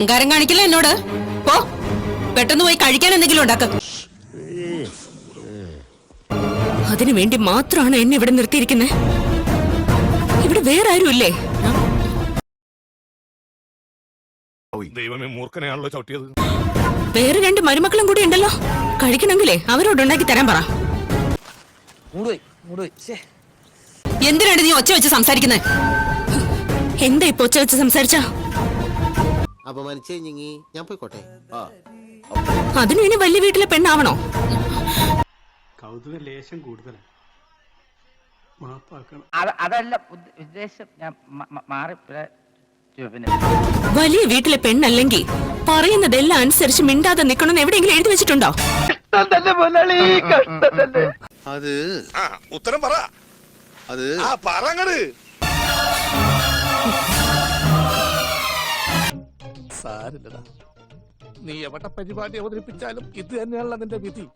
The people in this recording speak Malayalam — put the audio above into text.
അഹങ്കാരം കാണിക്കില്ല എന്നോട്. പോ. പെട്ടെന്ന് പോയി കഴിക്കാൻ എന്തെങ്കിലും ഉണ്ടാക്ക. അതിനു വേണ്ടി മാത്രമാണ് എന്നെ ഇവിടെ നിർത്തിയിരിക്കുന്നത് ഇവിടെ വേറെ ആരും ഇല്ലേ? ദൈവമേ മൂർഖനെയാണല്ലോ ചവിട്ടിയത്. വേറെ രണ്ട് മരുമക്കളും കൂടി ഉണ്ടല്ലോ. കഴിക്കണമെങ്കിലേ അവരോട് ഉണ്ടാക്കി തരാൻ പറ. എന്തിനാണ് നീ ഒച്ച വെച്ച് സംസാരിക്കുന്നത് എന്താ ഇപ്പൊ ഒച്ച വെച്ച് സംസാരിച്ച? അപമാനിച്ചു കഴിഞ്ഞെങ്കി ഞാൻ പോയിക്കോട്ടെ. ആ. അതിനും ഇനി വലിയ വീട്ടിലെ പെണ്ണാവണോ? കൗതുക ലേശം കൂടുതലാണ് മാപ്പാക്കണം അത് അതല്ല ഉദ്ദ- ഉദ്ദേശം ഞാൻ മ- മ- മാറി പിന്നെ പിന്നെ. വലിയ വീട്ടിലെ പെണ്ണല്ലെങ്കിൽ പറയുന്നതെല്ലാം അനുസരിച്ച് മിണ്ടാതെ നിക്കണം എവിടെയെങ്കിലും എഴുതി വെച്ചിട്ടുണ്ടോ? അത് ആ ഉത്തരം പറ. അത് ആ പറങ്ങട് സാരില്ലടാ. നീ എവിടെ പരിപാടി അവതരിപ്പിച്ചാലും ഇത് തന്നെയാണല്ലോ നിന്റെ വിധി.